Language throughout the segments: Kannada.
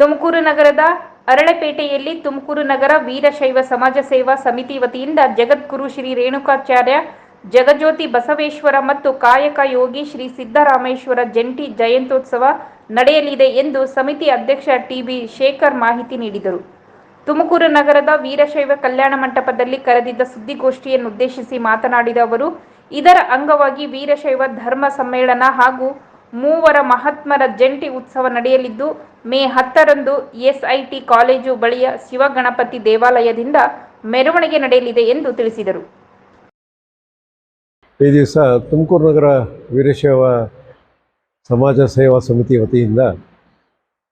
ತುಮಕೂರು ನಗರದ ಅರಳೆಪೇಟೆಯಲ್ಲಿ ತುಮಕೂರು ನಗರ ವೀರಶೈವ ಸಮಾಜ ಸೇವಾ ಸಮಿತಿ ವತಿಯಿಂದ ಜಗದ್ಗುರು ಶ್ರೀ ರೇಣುಕಾಚಾರ್ಯ ಜಗಜ್ಯೋತಿ ಬಸವೇಶ್ವರ ಮತ್ತು ಕಾಯಕ ಯೋಗಿ ಶ್ರೀ ಸಿದ್ದರಾಮೇಶ್ವರ ಜಂಟಿ ಜಯಂತ್ಯೋತ್ಸವ ನಡೆಯಲಿದೆ ಎಂದು ಸಮಿತಿ ಅಧ್ಯಕ್ಷ ಟಿಬಿ ಶೇಖರ್ ಮಾಹಿತಿ ನೀಡಿದರು. ತುಮಕೂರು ನಗರದ ವೀರಶೈವ ಕಲ್ಯಾಣ ಮಂಟಪದಲ್ಲಿ ಕರೆದಿದ್ದ ಸುದ್ದಿಗೋಷ್ಠಿಯನ್ನುದ್ದೇಶಿಸಿ ಮಾತನಾಡಿದ ಅವರು, ಇದರ ಅಂಗವಾಗಿ ವೀರಶೈವ ಧರ್ಮ ಸಮ್ಮೇಳನ ಹಾಗೂ ಮೂವರ ಮಹಾತ್ಮರ ಜಂಟಿ ಉತ್ಸವ ನಡೆಯಲಿದ್ದು, ಮೇ ಹತ್ತರಂದು ಎಸ್ಐಟಿ ಕಾಲೇಜು ಬಳಿಯ ಶಿವಗಣಪತಿ ದೇವಾಲಯದಿಂದ ಮೆರವಣಿಗೆ ನಡೆಯಲಿದೆ ಎಂದು ತಿಳಿಸಿದರು. ಈ ದಿವಸ ತುಮಕೂರು ನಗರ ವೀರಶೈವ ಸಮಾಜ ಸೇವಾ ಸಮಿತಿ ವತಿಯಿಂದ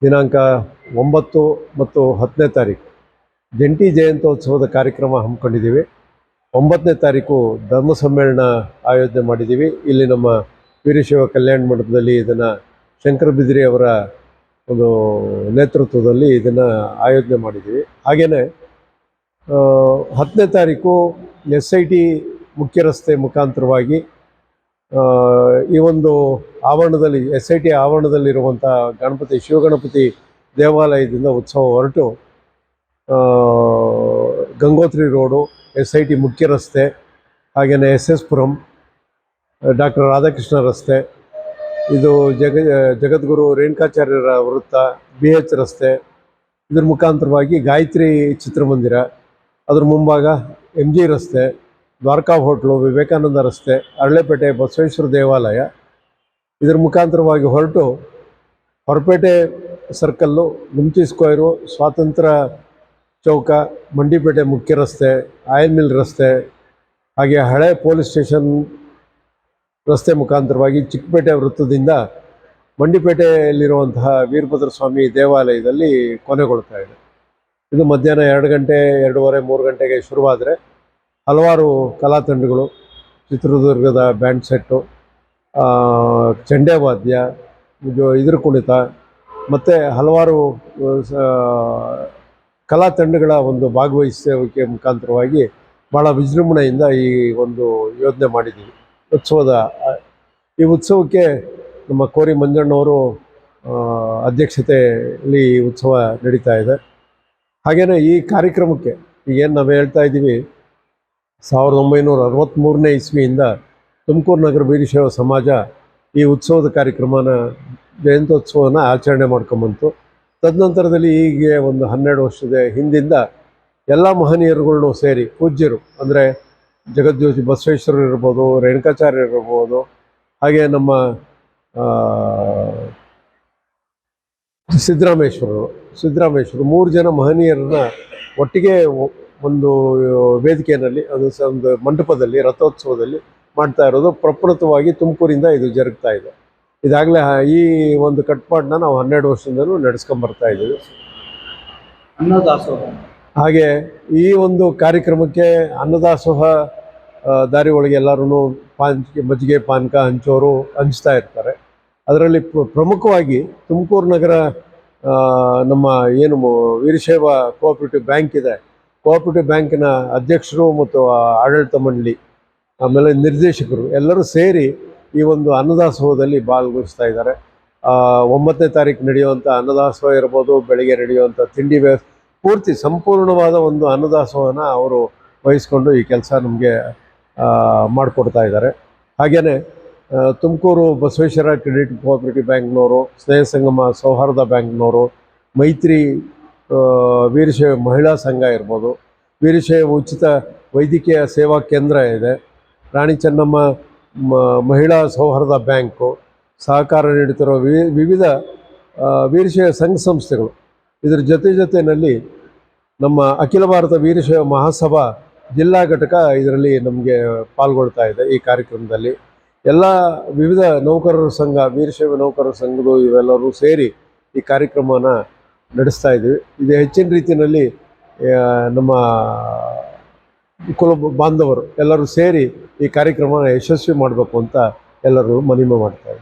ದಿನಾಂಕ ಒಂಬತ್ತು ಮತ್ತು ಹತ್ತನೇ ತಾರೀಕು ಜಂಟಿ ಜಯಂತ್ಯೋತ್ಸವದ ಕಾರ್ಯಕ್ರಮ ಹಮ್ಮಿಕೊಂಡಿದ್ದೀವಿ. ಒಂಬತ್ತನೇ ತಾರೀಕು ಧರ್ಮ ಸಮ್ಮೇಳನ ಆಯೋಜನೆ ಮಾಡಿದ್ದೀವಿ. ಇಲ್ಲಿ ನಮ್ಮ ವೀರಶೈವ ಕಲ್ಯಾಣ ಮಂಟಪದಲ್ಲಿ ಇದನ್ನು ಶಂಕರ ಬಿದ್ರಿ ಅವರ ಒಂದು ನೇತೃತ್ವದಲ್ಲಿ ಇದನ್ನು ಆಯೋಜನೆ ಮಾಡಿದ್ದೀವಿ. ಹಾಗೆಯೇ ಹತ್ತನೇ ತಾರೀಕು ಎಸ್ ಐ ಟಿ ಮುಖ್ಯ ರಸ್ತೆ ಮುಖಾಂತರವಾಗಿ ಈ ಒಂದು ಆವರಣದಲ್ಲಿ, ಎಸ್ ಐ ಟಿ ಆವರಣದಲ್ಲಿರುವಂಥ ಗಣಪತಿ, ಶಿವಗಣಪತಿ ದೇವಾಲಯದಿಂದ ಉತ್ಸವ ಹೊರಟು Gangotri road, S I T ಮುಖ್ಯ ರಸ್ತೆ ಹಾಗೆಯೇ S S Puram doctor Radhakrishna ರಸ್ತೆ, ಇದು ಜಗ ಜಗದ್ಗುರು ರೇಣುಕಾಚಾರ್ಯರ ವೃತ್ತ, ಬಿ ಎಚ್ ರಸ್ತೆ, ಇದ್ರ ಮುಖಾಂತರವಾಗಿ ಗಾಯತ್ರಿ ಚಿತ್ರಮಂದಿರ, ಅದ್ರ ಮುಂಭಾಗ ಎಂ ಜಿ ರಸ್ತೆ, ದ್ವಾರಕಾ ಹೋಟ್ಲು, ವಿವೇಕಾನಂದ ರಸ್ತೆ ಅರಳೆಪೇಟೆ ಬಸವೇಶ್ವರ ದೇವಾಲಯ. ಇದರ ಮುಖಾಂತರವಾಗಿ ಹೊರಟು ಹೊರಪೇಟೆ ಸರ್ಕಲ್ಲು ಗುಮ್ಟಿ ಸ್ಕ್ವೇರು, ಸ್ವಾತಂತ್ರ್ಯ ಚೌಕ, ಮಂಡಿಪೇಟೆ ಮುಖ್ಯ ರಸ್ತೆ ಆಯಲ್ ಮಿಲ್ ರಸ್ತೆ, ಹಾಗೆ ಹಳೆ ಪೊಲೀಸ್ ಸ್ಟೇಷನ್ ರಸ್ತೆ ಮುಖಾಂತರವಾಗಿ ಚಿಕ್ಕಪೇಟೆ ವೃತ್ತದಿಂದ ಮಂಡಿಪೇಟೆಯಲ್ಲಿರುವಂತಹ ವೀರಭದ್ರ ಸ್ವಾಮಿ ದೇವಾಲಯದಲ್ಲಿ ಕೊನೆಗೊಳ್ತಾ ಇದೆ. ಇದು ಮಧ್ಯಾಹ್ನ ಎರಡು ಗಂಟೆ, ಎರಡೂವರೆ, ಮೂರು ಗಂಟೆಗೆ ಶುರುವಾದರೆ ಹಲವಾರು ಕಲಾ ತಂಡಗಳು, ಚಿತ್ರದುರ್ಗದ ಬ್ಯಾಂಡ್ ಸೆಟ್ಟು ಚಂಡೆ ವಾದ್ಯ ಇದು ಇದ್ರ ಕುಣಿತ, ಮತ್ತು ಹಲವಾರು ಕಲಾ ತಂಡಗಳ ಒಂದು ಭಾಗವಹಿಸುವಿಕೆ ಮುಖಾಂತರವಾಗಿ ಭಾಳ ವಿಜೃಂಭಣೆಯಿಂದ ಈ ಒಂದು ಯೋಜನೆ ಮಾಡಿದ್ದೀವಿ. ಉತ್ಸವದ ಈ ಉತ್ಸವಕ್ಕೆ ನಮ್ಮ ಕೋರಿ ಮಂಜಣ್ಣವರು ಅಧ್ಯಕ್ಷತೆಯಲ್ಲಿ ಈ ಉತ್ಸವ ನಡೀತಾ ಇದೆ. ಹಾಗೆಯೇ ಈ ಕಾರ್ಯಕ್ರಮಕ್ಕೆ ಈಗೇನು ನಾವು ಹೇಳ್ತಾ ಇದ್ದೀವಿ, ಸಾವಿರದ ಒಂಬೈನೂರ ಅರವತ್ತ್ಮೂರನೇ ಇಸ್ವಿಯಿಂದ ತುಮಕೂರು ನಗರ ವೀರಶೈವ ಸಮಾಜ ಈ ಉತ್ಸವದ ಕಾರ್ಯಕ್ರಮನ, ಜಯಂತ್ಯೋತ್ಸವನ ಆಚರಣೆ ಮಾಡ್ಕೊಂಬಂತು. ತದನಂತರದಲ್ಲಿ ಹೀಗೆ ಒಂದು ಹನ್ನೆರಡು ವರ್ಷದ ಹಿಂದಿಂದ ಎಲ್ಲ ಮಹನೀಯರುಗಳನ್ನು ಸೇರಿ ಪೂಜ್ಯರು, ಅಂದರೆ ಜಗಜ್ಯೋತಿ ಬಸವೇಶ್ವರರು ಇರ್ಬೋದು, ರೇಣುಕಾಚಾರ್ಯ ಇರ್ಬೋದು, ಹಾಗೆ ನಮ್ಮ ಸಿದ್ದರಾಮೇಶ್ವರರು ಸಿದ್ದರಾಮೇಶ್ವರರು ಮೂರು ಜನ ಮಹನೀಯರನ್ನ ಒಟ್ಟಿಗೆ ಒಂದು ವೇದಿಕೆಯಲ್ಲಿ, ಅದು ಒಂದು ಮಂಟಪದಲ್ಲಿ, ರಥೋತ್ಸವದಲ್ಲಿ ಮಾಡ್ತಾ ಇರೋದು. ಪ್ರಪ್ರಥಮವಾಗಿ ತುಮಕೂರಿಂದ ಇದು ಜರುಗ್ತಾ ಇದೆ. ಇದಾಗಲೇ ಈ ಒಂದು ಕಟ್ಪಾಡನ್ನ ನಾವು ಹನ್ನೆರಡು ವರ್ಷದಿಂದಲೂ ನಡೆಸ್ಕೊಂಬರ್ತಾ ಇದ್ದೀವಿ. ಅನ್ನದಾಸೋಹ. ಹಾಗೆ ಈ ಒಂದು ಕಾರ್ಯಕ್ರಮಕ್ಕೆ ಅನ್ನದಾಸೋಹ ದಾರಿ ಒಳಗೆ ಎಲ್ಲರೂ ಪಾನ್, ಮಜ್ಜಿಗೆ, ಪಾನಕ ಹಂಚೋರು ಹಂಚ್ತಾ ಇರ್ತಾರೆ. ಅದರಲ್ಲಿ ಪ್ರಮುಖವಾಗಿ ತುಮಕೂರು ನಗರ ನಮ್ಮ ಏನು ವೀರಶೈವ ಕೋಆಪರೇಟಿವ್ ಬ್ಯಾಂಕ್ ಇದೆ. ಕೋಆಪರೇಟಿವ್ ಬ್ಯಾಂಕಿನ ಅಧ್ಯಕ್ಷರು ಮತ್ತು ಆಡಳಿತ ಮಂಡಳಿ, ಆಮೇಲೆ ನಿರ್ದೇಶಕರು ಎಲ್ಲರೂ ಸೇರಿ ಈ ಒಂದು ಅನ್ನದಾಸೋಹದಲ್ಲಿ ಭಾಗವಹಿಸ್ತಾ ಇದ್ದಾರೆ. ಒಂಬತ್ತನೇ ತಾರೀಕು ನಡೆಯುವಂಥ ಅನ್ನದಾಸೋಹ ಇರ್ಬೋದು, ಬೆಳಗ್ಗೆ ನಡೆಯುವಂಥ ತಿಂಡಿ ವ್ಯವಸ್ಥೆ ಪೂರ್ತಿ ಸಂಪೂರ್ಣವಾದ ಒಂದು ಅನ್ನದಾಸೋಹನ ಅವರು ವಹಿಸ್ಕೊಂಡು ಈ ಕೆಲಸ ನಮಗೆ ಮಾಡಿಕೊಡ್ತಾ ಇದ್ದಾರೆ. ಹಾಗೆಯೇ ತುಮಕೂರು ಬಸವೇಶ್ವರ ಕ್ರೆಡಿಟ್ ಕೋಆಪರೇಟಿವ್ ಬ್ಯಾಂಕ್ನವರು, ಸ್ನೇಹ ಸಂಗಮ ಸೌಹಾರ್ದ ಬ್ಯಾಂಕ್ನವರು, ಮೈತ್ರಿ ವೀರಶೈವ ಮಹಿಳಾ ಸಂಘ ಇರ್ಬೋದು, ವೀರಶೈವ ಉಚಿತ ವೈದ್ಯಕೀಯ ಸೇವಾ ಕೇಂದ್ರ ಇದೆ, ರಾಣಿ ಚೆನ್ನಮ್ಮ ಮಹಿಳಾ ಸೌಹಾರ್ದ ಬ್ಯಾಂಕು, ಸಹಕಾರ ನೀಡುತ್ತಿರುವ ವಿವಿಧ ವೀರಶೈವ ಸಂಘ ಸಂಸ್ಥೆಗಳು. ಇದರ ಜೊತೆ ಜೊತೆಯಲ್ಲಿ ನಮ್ಮ ಅಖಿಲ ಭಾರತ ವೀರಶೈವ ಮಹಾಸಭಾ ಜಿಲ್ಲಾ ಘಟಕ ಇದರಲ್ಲಿ ನಮಗೆ ಪಾಲ್ಗೊಳ್ತಾ ಇದೆ ಈ ಕಾರ್ಯಕ್ರಮದಲ್ಲಿ. ಎಲ್ಲ ವಿವಿಧ ನೌಕರರ ಸಂಘ ವೀರಶೈವ ನೌಕರರ ಸಂಘಗಳು ಇವೆಲ್ಲರೂ ಸೇರಿ ಈ ಕಾರ್ಯಕ್ರಮನ ನಡೆಸ್ತಾ ಇದ್ದೀವಿ. ಇದು ಹೆಚ್ಚಿನ ರೀತಿಯಲ್ಲಿ ನಮ್ಮ ಕುಲ ಬಾಂಧವರು ಎಲ್ಲರೂ ಸೇರಿ ಈ ಕಾರ್ಯಕ್ರಮನ ಯಶಸ್ವಿ ಮಾಡಬೇಕು ಅಂತ ಎಲ್ಲರೂ ಮನವಿ ಮಾಡ್ತಾ